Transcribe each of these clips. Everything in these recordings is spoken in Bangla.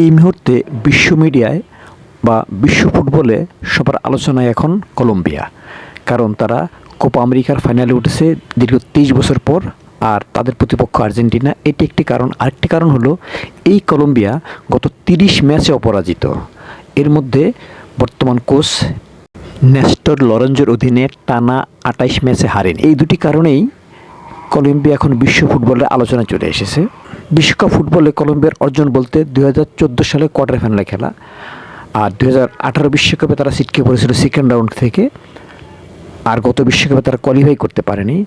এই মুহূর্তে বিশ্ব মিডিয়ায় বা বিশ্ব ফুটবলে সবার আলোচনায় এখন কলম্বিয়া। কারণ তারা কোপা আমেরিকার ফাইনালে উঠেছে দীর্ঘ তেইশ বছর পর আর তাদের প্রতিপক্ষ আর্জেন্টিনা। এটি একটি কারণ। আরেকটি কারণ হলো এই কলম্বিয়া গত তিরিশ ম্যাচে অপরাজিত। এর মধ্যে বর্তমান কোচ নেস্টর লরেঞ্জোর অধীনে টানা আটাইশ ম্যাচে হারেন। এই দুটি কারণেই কলম্বিয়া এখন বিশ্ব ফুটবলের আলোচনায় চলে এসেছে। বিশ্বকাপ ফুটবলে কলম্বিয়ার অর্জন বলতে দু হাজার চোদ্দ সালে কোয়ার্টার ফাইনালে খেলা আর দু হাজার বিশ্বকাপে তারা সিটকে পড়েছিল সেকেন্ড রাউন্ড থেকে। আর গত বিশ্বকাপে তারা কোয়ালিফাই করতে পারেনি।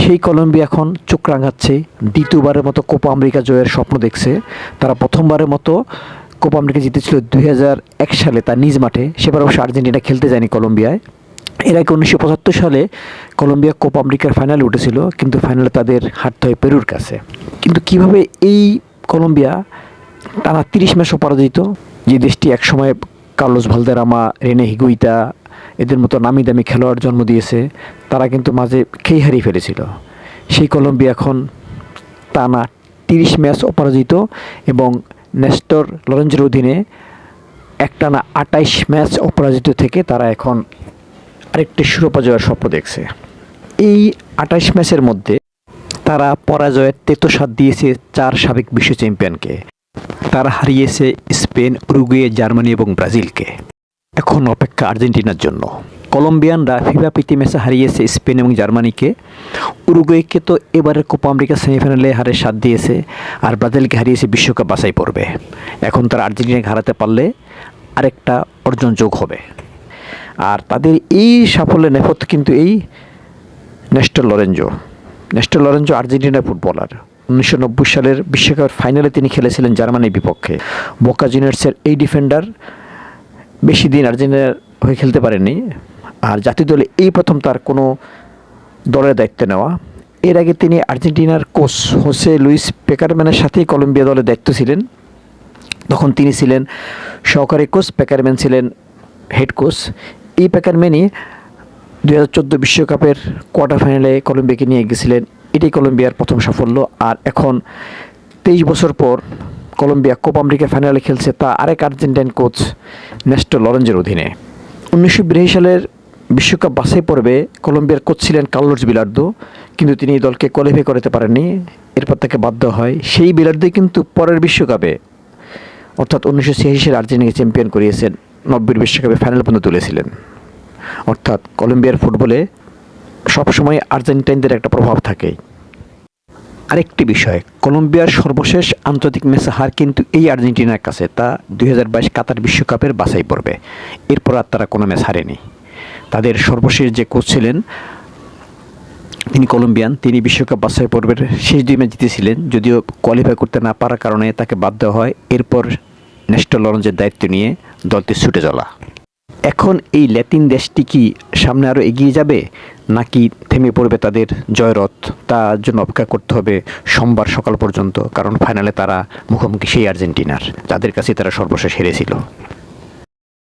সেই কলম্বিয়া এখন চোখ রাঙাচ্ছে, দ্বিতীয়বারের মতো কোপা আমেরিকা জয়ের স্বপ্ন দেখছে। তারা প্রথমবারের মতো কোপা আমেরিকা জিতেছিল দুই সালে তার নিজ মাঠে। সেবার অবশ্য আর্জেন্টিনা খেলতে যায়নি কলম্বিয়ায়। এর আগে উনিশশো পঁচাত্তর সালে কলম্বিয়া কোপ আমেরিকার ফাইনালে উঠেছিল, কিন্তু ফাইনালে তাদের হারতে হয় পেরুর কাছে। কিন্তু কীভাবে এই কলম্বিয়া টানা তিরিশ ম্যাচ অপরাজিত যে দেশটি একসময় কার্লোস ভালদেরামা, রেনে হিগুইতা এদের মতো নামি দামি খেলোয়াড় জন্ম দিয়েছে, তারা কিন্তু মাঝে খেই হারিয়ে ফেলেছিল। সেই কলম্বিয়া এখন টানা তিরিশ ম্যাচ অপরাজিত এবং নেস্টর লরেঞ্জের অধীনে একটানা আটাইশ ম্যাচ অপরাজিত থেকে তারা এখন আরেকটি শিরোপা জয়ের স্বপ্ন দেখছে। এই আটাইশ ম্যাচের মধ্যে তারা পরাজয়ের তেতোসাদ দিয়েছে চার সাবেক বিশ্ব চ্যাম্পিয়নকে। তারা হারিয়েছে স্পেন, উরুগুয়ে, জার্মানি এবং ব্রাজিলকে। এখন অপেক্ষা আর্জেন্টিনার জন্য। কলম্বিয়ানরা ফিফা প্রীতি ম্যাচে হারিয়েছে স্পেন এবং জার্মানিকে। উরুগুয়েকে তো এবারের কোপা আমেরিকা সেমিফাইনালে হারে সাথ দিয়েছে আর ব্রাজিলকে হারিয়েছে বিশ্বকাপ বাছাই পড়বে এখন তারা আর্জেন্টিনাকে হারাতে পারলে আরেকটা অর্জন যোগ হবে। আর তাদের এই সাফল্যের নেপথ্য কিন্তু এই নেস্টর লরেঞ্জো। নেস্টর লরেঞ্জো আর্জেন্টিনার ফুটবলার। উনিশশো নব্বই সালের বিশ্বকাপের ফাইনালে তিনি খেলেছিলেন জার্মানির বিপক্ষে। বোকা জুনিয়র্সের এই ডিফেন্ডার বেশি দিন আর্জেন্টিনার হয়ে খেলতে পারেননি আর জাতীয় দলে এই প্রথম তার কোনো দলের দায়িত্ব নেওয়া। এর আগে তিনি আর্জেন্টিনার কোচ হোসে লুইস পেকারম্যানের সাথেই কলম্বিয়া দলের দায়িত্ব ছিলেন। তখন তিনি ছিলেন সহকারী কোচ, পেকারম্যান ছিলেন হেড কোচ। এই মেনি দু হাজার চোদ্দ বিশ্বকাপের কোয়ার্টার ফাইনালে কলম্বিয়াকে নিয়ে গেছিলেন। এটাই কলম্বিয়ার প্রথম সাফল্য। আর এখন তেইশ বছর পর কলম্বিয়া কোপ আমেরিকা ফাইনালে খেলছে তা আরেক আর্জেন্টাইন কোচ নেস্টো লরেঞ্জের অধীনে। উনিশশো বিরাশি সালের বিশ্বকাপ বাছাই পর্বে কলম্বিয়ার কোচ ছিলেন কার্লোস বিলার্দো, কিন্তু তিনি দলকে কোয়ালিফাই করতে পারেননি। এরপর তাকে বাধ্য হয়। সেই বিলার্দোই কিন্তু পরের বিশ্বকাপে, অর্থাৎ উনিশশো ছিয়াশি সালে আর্জেন্টিনাকে চ্যাম্পিয়ন করিয়েছেন। নব্বই বিশ্বকাপে ফাইনাল পর্যন্ত তুলেছিলেন। অর্থাৎ কলম্বিয়ার ফুটবলে সবসময় আর্জেন্টাইনদের একটা প্রভাব থাকে। আরেকটি বিষয়, কলম্বিয়ার সর্বশেষ আন্তর্জাতিক ম্যাচে হার কিন্তু এই আর্জেন্টিনার কাছে, তা দুই হাজার বাইশ কাতার বিশ্বকাপের বাছাই পড়বে এরপর আর তারা কোনো ম্যাচ হারেনি। তাদের সর্বশেষ যে কোচ ছিলেন, তিনি কলম্বিয়ান, তিনি বিশ্বকাপ বাছাই পর্বের শেষ দুই ম্যাচ জিতেছিলেন, যদিও কোয়ালিফাই করতে না পারার কারণে তাকে বাধ্য হয়। এরপর ন্যাশনাল লরেঞ্জের দায়িত্ব নিয়ে দলটি ছুটে চলা। এখন এই ল্যাতিন দেশটি কি সামনে আরও এগিয়ে যাবে, নাকি থেমে পড়বে তাদের জয়রথ? তার জন্য অপেক্ষা করতে হবে সোমবার সকাল পর্যন্ত, কারণ ফাইনালে তারা মুখোমুখি সেই আর্জেন্টিনার। যাদের কাছে তারা সর্বশেষ হেরেছিল।